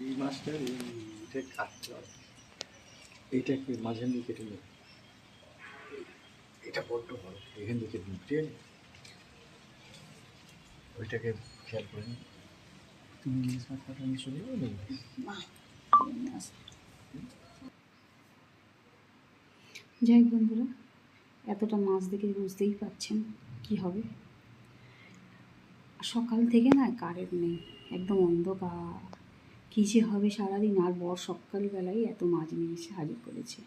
এই মাছটা এই- এটা কাটতে হবে এইটাকে মাঝখান দিয়ে কেটে এটা বড্ড বড়, এখান থেকে নেবে ওইটাকে খেয়াল করে নিন। তুমি ইলিশ মাছ কাটা নিয়ে চলে যাবে? যাই বন্ধুরা, এতটা মাছ দেখে বুঝতেই পারছেন কি হবে। সকাল থেকে না কারেন্ট নেই, একদম অন্ধকার। কী যে হবে সারাদিন, আর বর সকালবেলায় এত মাছ নিয়ে এসে হাজির করেছে।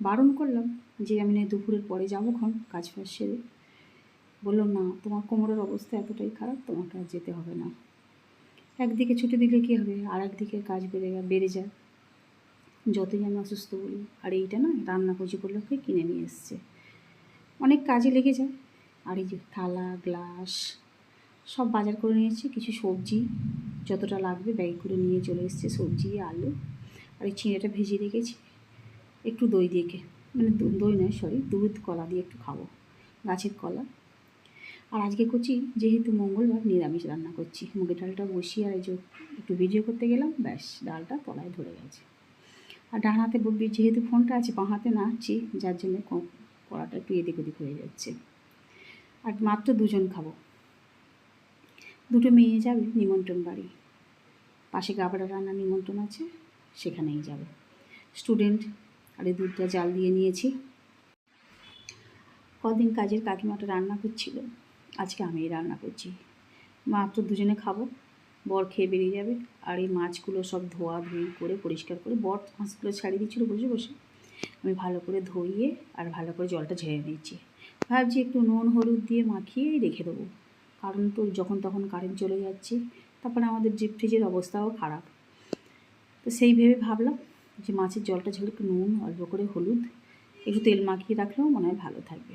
বারণ করলাম যে আমি না দুপুরের পরে যাব ক্ষণ কাজ ফাজ সেরে। বলল, না, তোমার কোমরের অবস্থা এতটাই খারাপ, তোমাকে আর যেতে হবে না। একদিকে ছুটি দিলে কী হবে? আর একদিকে কাজ বেড়ে বেড়ে যায়। যতই আমি অসুস্থ বলি, আর এইটা না রান্না কুচি করলোকে কিনে নিয়ে এসছে। অনেক কাজে লেগে যায়। আর এই যে থালা, গ্লাস, সব বাজার করে নিয়েছি কিছু সবজি, যতটা লাগবে ব্যাগ করে নিয়ে চলে এসছে সবজি, আলু। আর এই চিঁড়েটা ভেজে রেখেছি। একটু দই দিয়ে মানে দই নয় সরি দুধ কলা দিয়ে একটু খাব, গাছের কলা। আর আজকে করছি, যেহেতু মঙ্গলবার নিরামিষ রান্না করছি। মুগের ডালটা বসিয়ে আর এই যে একটু ভিডিও করতে গেলাম, ব্যাস, ডালটা তলায় ধরে গেছে। আর ডান হাতে বলবি- যেহেতু ফোনটা আছে, বাঁ হাতে নাড়ছি যার জন্য কড়াটা একটু এদিক ওদিক হয়ে যাচ্ছে। আর মাত্র দুজন খাব। দুটো মেয়ে যাবে, নিমন্ত্রণ বাড়ি। পাশে গাবড়া রান্না নিমন্ত্রণ আছে, সেখানেই যাবে। স্টুডেন্ট, আর দুধটা জাল দিয়ে নিয়েছি। কদিন কাজের কাকিমাটা রান্না করছিল, আজকে আমিই রান্না করছি। মাত্র দুজনে খাব। বর খেয়ে বেরিয়ে যাবে। আর এই মাছগুলো সব ধোয়া ধুই করে, পরিষ্কার করে, বর মাছগুলো ছাড়িয়ে দিচ্ছিল বসে বসে। আমি ভালো করে ধুইয়ে আর ভালো করে জলটা ঝেড়ে নিচ্ছি ভাবছি একটু নুন, হলুদ দিয়ে মাখিয়েই রেখে দেবো। কারণ তো যখন তখন কারেন্ট চলে যাচ্ছে, তারপরে আমাদের ডিপ ফ্রিজের অবস্থাও খারাপ। তো সেই ভেবে ভাবলাম যে মাছের জলটা ঝেড়ে একটু নুন, অল্প করে হলুদ, একটু তেল মাখিয়ে রাখলেও মনে হয় ভালো থাকবে।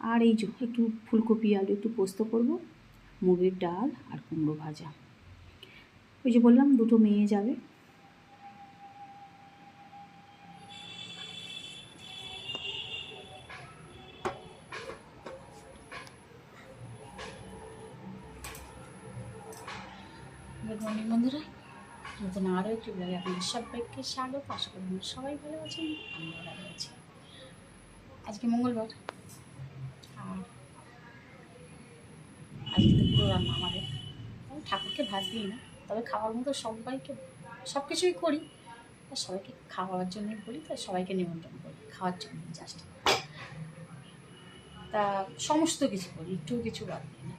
আর এই একটু ফুলকপি, আলু, একটু পোস্ত করব, মুগের ডাল আর কুমড়ো ভাজা। ওই যে বললাম, দুটো মেয়ে যাবে। গুড বন্ধুরা। নতুন আরও একটি ব্লগে আপনাদের সবাইকে স্বাগত। আশা করি সবাই ভালো আছেন, আমিও ভালো আছি। আজকে মঙ্গলবার। আর আজকে তো পুরো রান্না আমাদের। আমি ঠাকুরকে ভাত দিই না। তবে খাওয়ার মতো সবাইকে সব কিছুই করি। আর সবাইকে খাওয়ার জন্যই করি তাই সবাইকে নিমন্ত্রণ করি, খাওয়ার জন্য জাস্ট তা সমস্ত কিছু করি একটুও কিছু বাদ দিই না।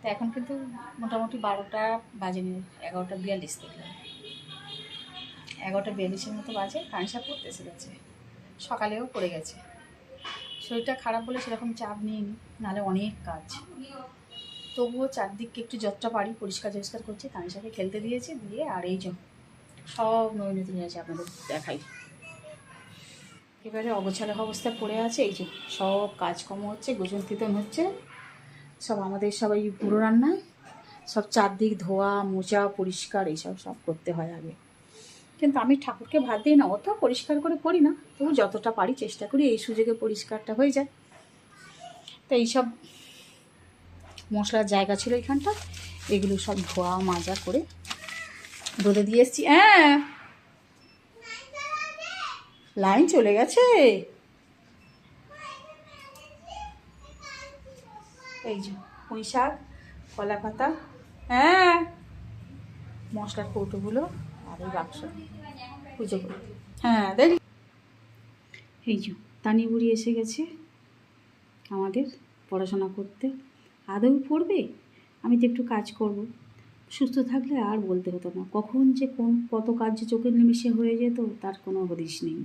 তা এখন কিন্তু মোটামুটি বারোটা বাজেনি এগারোটা বিয়াল্লিশ দেখলাম। এগারোটা বিয়াল্লিশের মতো বাজে কাঁসা পড়তে এসে সকালেও পড়ে গেছে। শরীরটা খারাপ বলে সেরকম চাপ নিইনি, নাহলে অনেক কাজ। তবুও চারদিককে একটু যতটা পারি পরিষ্কার টরিষ্কার করছি সাথে খেলতে দিয়েছি, দিয়ে আর এই যে সব নৈনতি আছে আপনাদের দেখাই। এবারে অগোছালো অবস্থা পড়ে আছে, এই যে সব কাজকর্ম হচ্ছে গোজন তিতন হচ্ছে, সব আমাদের সবাই পুরো রান্নায়, সব চারদিক ধোয়া, মোচা, পরিষ্কার, এইসব সব করতে হয় আগে। কিন্তু আমি ঠাকুরকে ভাত দিই না, অত পরিষ্কার করে করি না, তবু যতটা পারি চেষ্টা করি, এই সুযোগে পরিষ্কারটা হয়ে যায়। তো এইসব মশলার জায়গা ছিল এখানটা। এগুলো সব ধোয়া, মাজা করে রোদে দিয়ে এসছি। হ্যাঁ। লাইন চলে গেছে। এই যে পুঁই শাক, কলা পাতা হ্যাঁ। মশলার কৌটোগুলো আর এই বাক্স। পুজো করি। হ্যাঁ দেখি। এই যে তানি বুড়ি এসে গেছে আমাদের পড়াশোনা করতে। আদৌ পড়বে? আমি তো একটু কাজ করব। সুস্থ থাকলে আর বলতে হতো না। কখন যে কোন কত কাজ যে চোখের নিমিশে হয়ে যেত তার কোনো হদিশ নেই।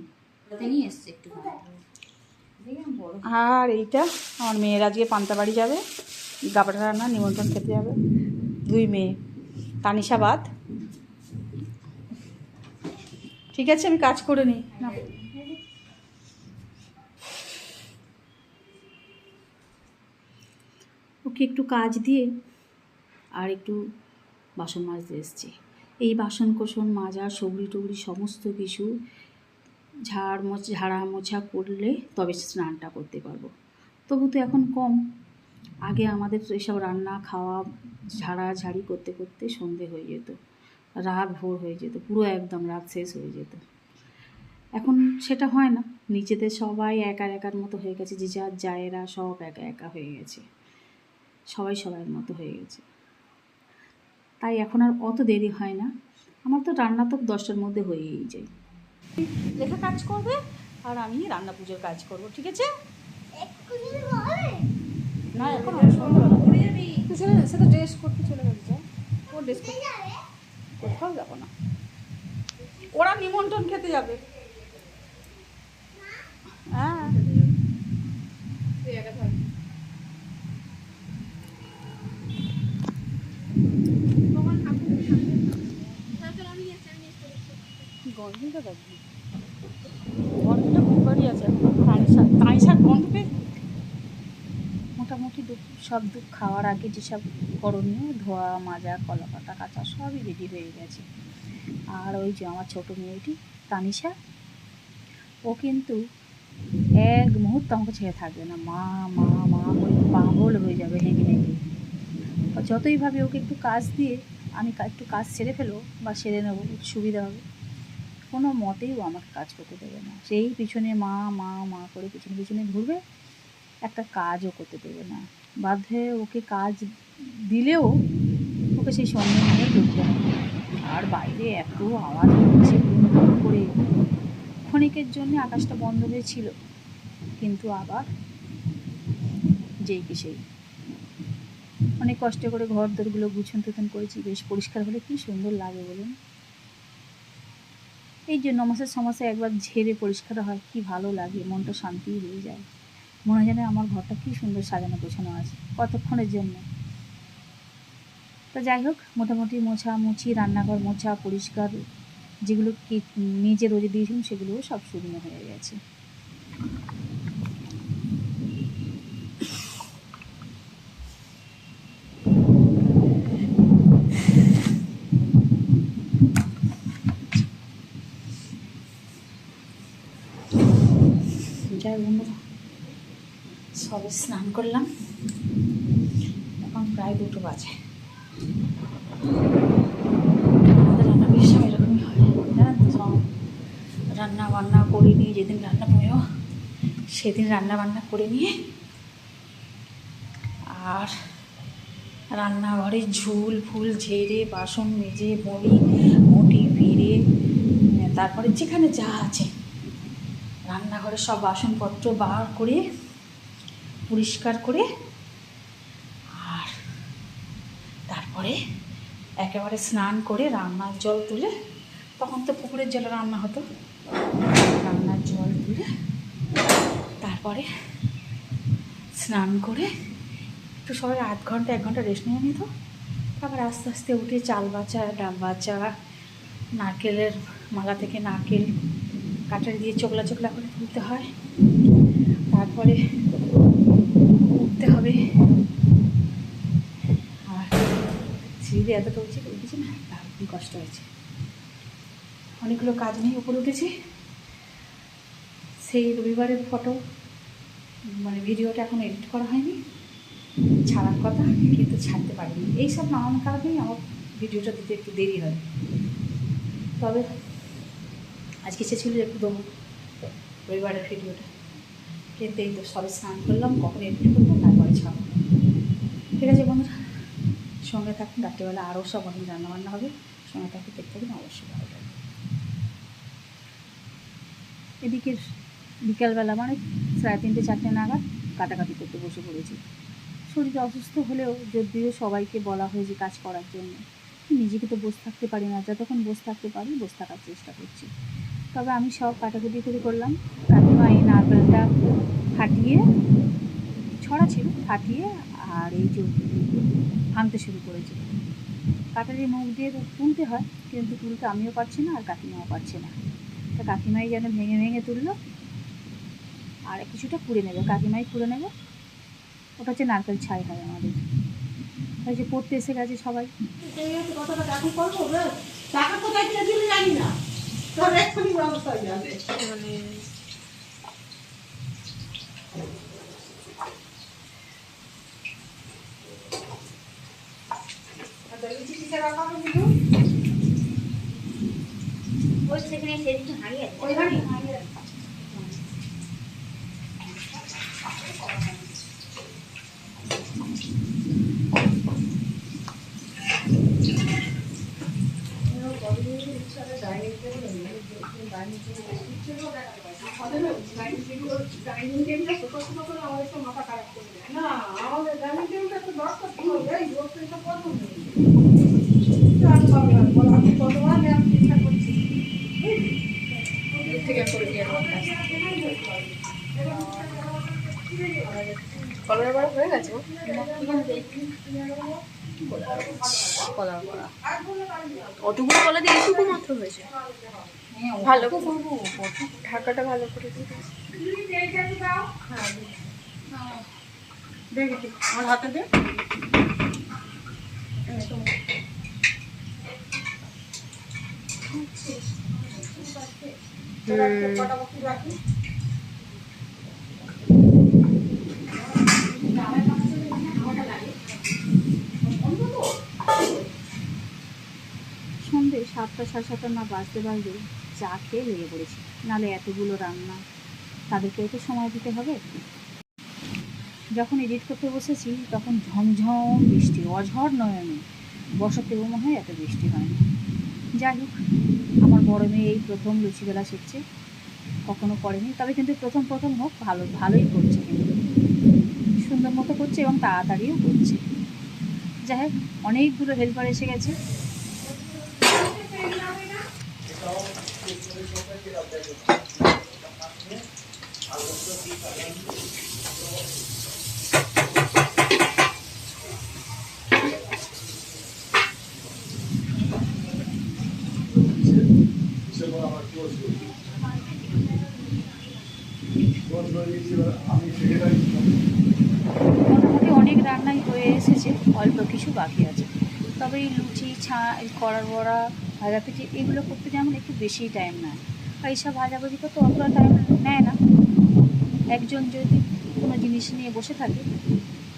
এসছে একটু আর এইটা আমার মেয়ের আজকে পান্তা বাড়ি যাবে গাবড়া রান্না নিমন্ত্রণ খেতে যাবে। দুই মেয়ে তানিশা বাদ। ঠিক আছে আমি কাজ করে নিই। না। ওকে একটু কাজ দিয়ে আর একটু বাসন মাজতে এসছি। এই বাসন কোসন মাজা সবরি টবরি সমস্ত কিছু ঝাড় মোছ ঝাড়া মোছা করলে তবে স্নানটা করতে পারব। তবু তো এখন কম। আগে আমাদের এসব রান্না, খাওয়া, ঝাড়া ঝাড়ি করতে করতে সন্ধে হয়ে যেত। রাত ভোর হয়ে যেত, পুরো একদম রাত শেষ হয়ে যেত। এখন সেটা হয় না। নিচেতে সবাই একার একার মতো হয়ে গেছে, যে যার জায়েরা সব একা একা হয়ে গেছে। সবাই সবার মতো হয়ে গেছে। তাই এখন আর অত দেরি হয় না। আমার তো রান্না তো দশটার মধ্যে হয়েই যায়। লেখা কাজ করবে আর আমি রান্না পুজোর কাজ করব ঠিক আছে? না এখন অনেক সন্ধ্যাবেলা তুই চলে না সে তো ড্রেস করতে চলে গেছে ও ড্রেস করতে কোথাও যাব না। ওরা নিমন্ত্রণ খেতে যাবে। হ্যাঁ। গন্ধটা খুব আছে তাই শাক তাই মোটামুটি দুপ সব দুধ খাওয়ার আগে যেসব করণীয়, ধোয়া, মাজা কলা পাতা কাঁচা সবই রেডি হয়ে গেছে। আর ওই যে আমার ছোটো মেয়েটি, তানিশা, ও কিন্তু এক মুহূর্ত আমাকে ছেড়ে থাকবে না। মা মা মা করে পাগল হয়ে যাবে হেঁটে আর যতই ভাবে ওকে একটু কাজ দিয়ে, আমি একটু কাজ সেরে ফেলব বা সেরে নেব, সুবিধা হবে। কোনো মতেই ও আমাকে কাজ করতে দেবে না। সেই পিছনে মা মা মা করে পিছনে পিছনে ঘুরবে, একটা কাজও করতে দেবে না। বাধ্য হয়ে ওকে কাজ দিলেও ওকে সেই সঙ্গে নিয়ে ঢুকতে হবে আর বাইরে এত আওয়াজ হচ্ছে করে। ক্ষণিকের জন্য আকাশটা বন্ধ হয়েছিল, কিন্তু আবার যেই কি সেই। অনেক কষ্ট করে ঘর দরগুলো গুছন টুছন করেছি, বেশ পরিষ্কার হলে কি সুন্দর লাগে বলুন? এই যে নমাসের সমস্যা একবার ঝেড়ে পরিষ্কার হয়, কি ভালো লাগে, মনটা শান্তি হয়ে যায়। মনে হয় যেন আমার ঘরটা কি সুন্দর সাজানো, গোছানো আছে, কতক্ষণের জন্য? তো যাই হোক, মোটামুটি মোছা মুছি রান্নাঘর মোছা, পরিষ্কার, যেগুলো কি নিজে রোজে দিয়েছিলাম, সেগুলোও সব শুকনো হয়ে গেছে। যাই বন্ধুরা সবে স্নান করলাম। এখন প্রায় দুটো বাজে। আমাদের রান্না বেশ এরকমই হয়, জানেন তো? রান্না বান্না করে নিয়ে যেদিন রান্না বইও সেদিন রান্না বান্না করে নিয়ে আর রান্নাঘরে ঝুল, ফুল, ঝেড়ে, বাসন মেজে বড়ি মুটি ফিরে তারপরে যেখানে যা আছে। রান্নাঘরে সব বাসনপত্র বার করে, পরিষ্কার করে আর তারপরে একেবারে স্নান করে রান্নার জল তুলে, তখন তো পুকুরের জলে রান্না হতো, রান্নার জল তুলে তারপরে স্নান করে একটু সবাই আধ ঘণ্টা, এক ঘণ্টা রেস্ট নিয়ে নিত, তারপর আস্তে আস্তে উঠে চাল বাচা ডাব বাচা নারকেলের মালা থেকে নারকেল কাটারি দিয়ে চোখলা চোখলা করে তুলতে হয়। তারপরে উঠতে হবে। আর সিঁড়ি দিয়ে এতটা উঠছে উঠেছি না? দারুণ কষ্ট হয়েছে। অনেকগুলো কাজ নিয়ে উপরে উঠেছি। সেই রবিবারের ফটো মানে ভিডিওটা এখন এডিট করা হয়নি। ছাড়ার কথা, কিন্তু ছাড়তে পারিনি। এইসব নানান কারণেই আমার ভিডিওটা দিতে একটু দেরি হয়। তবে আজকে ইচ্ছে ছিল যে একটু দেবো রবিবারের ভিডিওটা। কিন্তু এই তো সবে স্নান করলাম, কখন এডিট করব, তারপরে ছাড়বো। ঠিক আছে বন্ধুরা, সঙ্গে থাকুন, রাত্রিবেলা আরও সব অনেক রান্নাবান্না হবে। সঙ্গে থাকুন, দেখতে থাকুন, অবশ্যই ভালো লাগবে এদিকে বিকালবেলা মানে সাড়ে তিনটে, চারটে নাগাদ কাটাকাটি করতে বসে পড়েছি। শরীর অসুস্থ হলেও যদিও সবাইকে বলা হয়েছে কাজ করার জন্য। নিজেকে তো বসে থাকতে পারি না, যতক্ষণ বসে থাকতে পারি, বসে থাকার চেষ্টা করছি। তবে আমি সব কাটাকুটি করে করলাম। কাকিমা এই নারকেলটা ফাটিয়ে, ছড়া ছিল, ফাটিয়ে আর এই যে ভাঙতে শুরু করেছে। কাটারি মুখ দিয়ে তুলতে হয়, কিন্তু তুলতে আমিও পারছি না আর কাকিমাও পারছে না। তা কাকিমাই যেন ভেঙে ভেঙে তুললো, আর কিছুটা পুড়ে নেবে। কাকিমাই পুড়ে নেবে, ওটা হচ্ছে নারকেল ছাই হয় আমাদের। তাই যে পড়তে এসে গেছে সবাই। কোথায় জানি না। তোর এক্ষুনি ব্যবস্থা হয়ে যাবে। মানে ওই সেখানে সেদিন হারিয়ে আছে ওইখানে না আমাদের ডাইনিং টেবিলটা তো দরকার আমি কতবার আমি চেষ্টা করছি থেকে করে দিয়ে কলার বড়া হয়ে গেছে? অতগুলো কলা দিয়ে এইটুকু মাত্র হয়েছে। ভালো ঢাকাটা ভালো করে দেখি আমার হাতে দে। সন্ধে সাতটা, সাড়ে সাতটা না বাজতে বাজতে চা খেয়ে লেগে পড়েছি। নাহলে এতগুলো রান্না, তাদেরকেও তো সময় দিতে হবে। যখন এডিট করতে বসেছি, তখন ঝমঝম বৃষ্টি, অঝড় নয় আমি বর্ষাতেও মনে হয় এত বৃষ্টি হয়নি। যাই হোক, আমার বড় মেয়ে এই প্রথম লুচিবেলা শিখছে। কখনো করেনি, তবে কিন্তু প্রথম প্রথম হোক, ভালো, ভালোই করছে কিন্তু। সুন্দর মতো করছে এবং তাড়াতাড়িও করছে। যাই হোক, অনেকগুলো হেল্পার এসে গেছে। মোটামুটি অনেক রান্নাই হয়ে এসেছে, অল্প কিছু বাকি আছে। তবে এই লুচি, ছা কড়ার বড়া ভাজাপিঠি এগুলো করতে যেমন একটু বেশি টাইম নেয়। আর এইসব ভাজাভাজি করতে অতটা টাইম নেয় না। একজন যদি কোনো জিনিস নিয়ে বসে থাকে,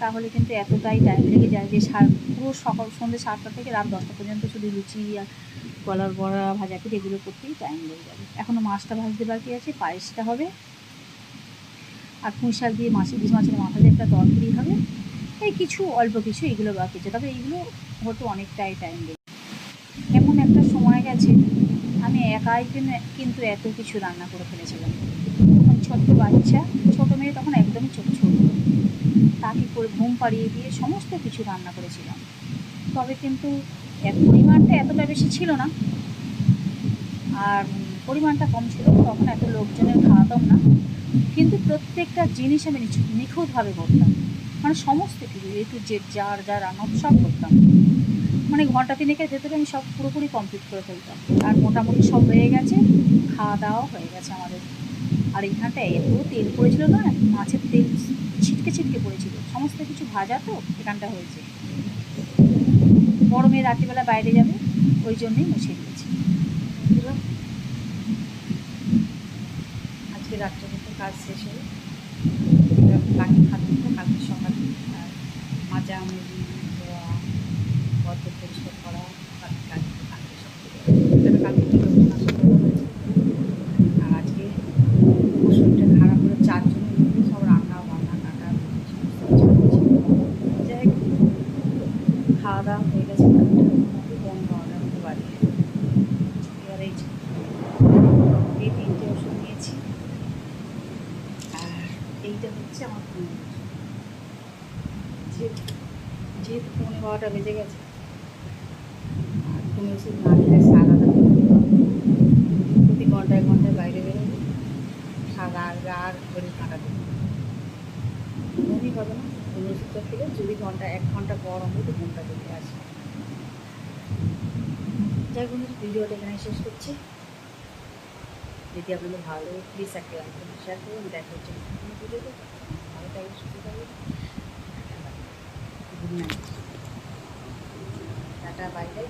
তাহলে কিন্তু এতটাই টাইম লেগে যায় যে সার, পুরো সকাল সন্ধ্যে সাতটা থেকে রাত দশটা পর্যন্ত শুধু লুচি আর কলার বড়া ভাজাপিঠি এগুলো করতেই টাইম লেগে যাবে। এখনও মাছটা ভাজতে বাকি আছে, পায়েসটা হবে। আর পুঁই শাক দিয়ে মাছের বিষ মাছের মাথা দিয়ে একটা তরকারি হবে। এই কিছু, অল্প কিছু এগুলো বাকি আছে। তবে এইগুলো হয়তো অনেকটাই টাইম একটা গেছে। আমি একাই কিন্তু এত কিছু রান্না করে ফেলেছিলাম। তখন ছোট্ট বাচ্চা, ছোটো মেয়ে তখন একদমই ছোট ছোট। তাকে করে ঘুম পাড়িয়ে দিয়ে সমস্ত কিছু রান্না করেছিলাম। তবে কিন্তু এত পরিমাণটা এতটা বেশি ছিল না। আর পরিমাণটা কম ছিল, তখন এত লোকজনের খাওয়াতাম না। কিন্তু প্রত্যেকটা জিনিস আমি নিখুঁতভাবে করতাম। মানে সমস্ত কিছু, এ টু জেড, যার যা রান্না সব করতাম। মানে ঘণ্টা তিনেকের ভেতরে আমি সব পুরোপুরি কমপ্লিট করে ফেলতাম। আর মোটামুটি সব হয়ে গেছে খাওয়া দাওয়া হয়ে গেছে আমাদের। আর এইখানটা এত তেল পড়েছিল না, মাছের তেল ছিটকে ছিটকে পড়েছিল। সমস্ত কিছু ভাজা তো, এখানটা হয়েছে। মেয়ে রাত্রিবেলা বাইরে যাবে, ওই জন্যই মুছে দিয়েছি। আজকে রাত্রে মতো কাজ শেষ এবার বাকি খাদ্যটা কালকে সকালে মাজা ধোয়া what the আর আর শরীর কাঁটা ঘুমই হবে না। তুমি ওষুধটা খেলে যদি ঘণ্টা এক ঘণ্টা পর অন্তত ঘুমটা চলে আসে। যাই হোক ভিডিওটা এখানে শেষ করছি। যদি আপনাদের ভালো প্লিজ একটা লাইক করুন শেয়ার করুন। দেখা হচ্ছে ভালো থাকবে সুস্থ থাকবে টাটা বাই বাই